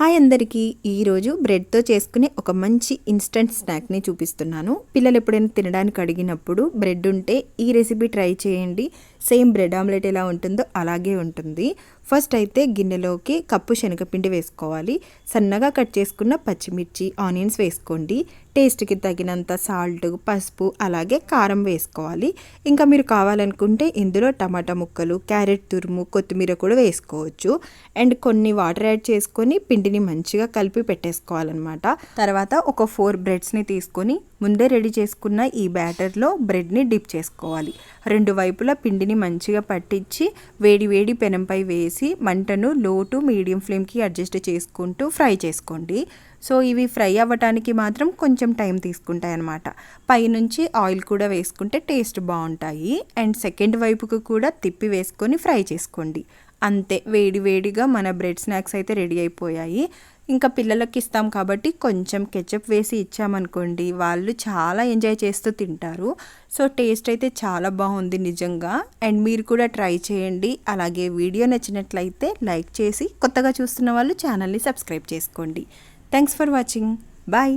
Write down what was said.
Hi అందరికీ. ఈరోజు బ్రెడ్తో చేసుకునే ఒక మంచి ఇన్స్టంట్ స్నాక్ని చూపిస్తున్నాను. పిల్లలు ఎప్పుడైనా తినడానికి అడిగినప్పుడు బ్రెడ్ ఉంటే ఈ రెసిపీ ట్రై చేయండి. సేమ్ బ్రెడ్ ఆమ్లెట్ ఎలా ఉంటుందో అలాగే ఉంటుంది. ఫస్ట్ అయితే గిన్నెలోకి కప్పు శనగపిండి వేసుకోవాలి. సన్నగా కట్ చేసుకున్న పచ్చిమిర్చి ఆనియన్స్ వేసుకోండి. టేస్ట్కి తగినంత సాల్ట్ పసుపు అలాగే కారం వేసుకోవాలి. ఇంకా మీరు కావాలనుకుంటే ఇందులో టమాటా ముక్కలు క్యారెట్ తురుము కొత్తిమీర కూడా వేసుకోవచ్చు. అండ్ కొన్ని వాటర్ యాడ్ చేసుకొని పిండిని మంచిగా కలిపి పెట్టేసుకోవాలన్నమాట. తర్వాత ఒక ఫోర్ బ్రెడ్స్ని తీసుకొని ముందే రెడీ చేసుకున్న ఈ బ్యాటర్లో బ్రెడ్ని డిప్ చేసుకోవాలి. రెండు వైపులా పిండిని మంచిగా పట్టించి వేడి వేడి పెనంపై వేసి మంటను లో టు మీడియం ఫ్లేమ్కి అడ్జస్ట్ చేసుకుంటూ ఫ్రై చేసుకోండి. సో ఇవి ఫ్రై అవ్వటానికి మాత్రం కొంచెం టైం తీసుకుంటాయి అన్నమాట పైనుంచి ఆయిల్ కూడా వేసుకుంటే టేస్ట్ బాగుంటాయి. అండ్ సెకండ్ వైపుకు కూడా తిప్పి వేసుకొని ఫ్రై చేసుకోండి. అంతే వేడి వేడిగా మన బ్రెడ్ స్నాక్స్ అయితే రెడీ అయిపోయాయి. ఇంకా పిల్లలకి ఇస్తాం కాబట్టి కొంచెం కెచప్ వేసి ఇచ్చామనుకోండి వాళ్ళు చాలా ఎంజాయ్ చేస్తూ తింటారు. సో టేస్ట్ అయితే చాలా బాగుంది నిజంగా. అండ్ మీరు కూడా ట్రై చేయండి. అలాగే వీడియో నచ్చినట్లయితే లైక్ చేసి కొత్తగా చూస్తున్న వాళ్ళు ఛానల్ని సబ్స్క్రైబ్ చేసుకోండి. Thanks for watching. బాయ్.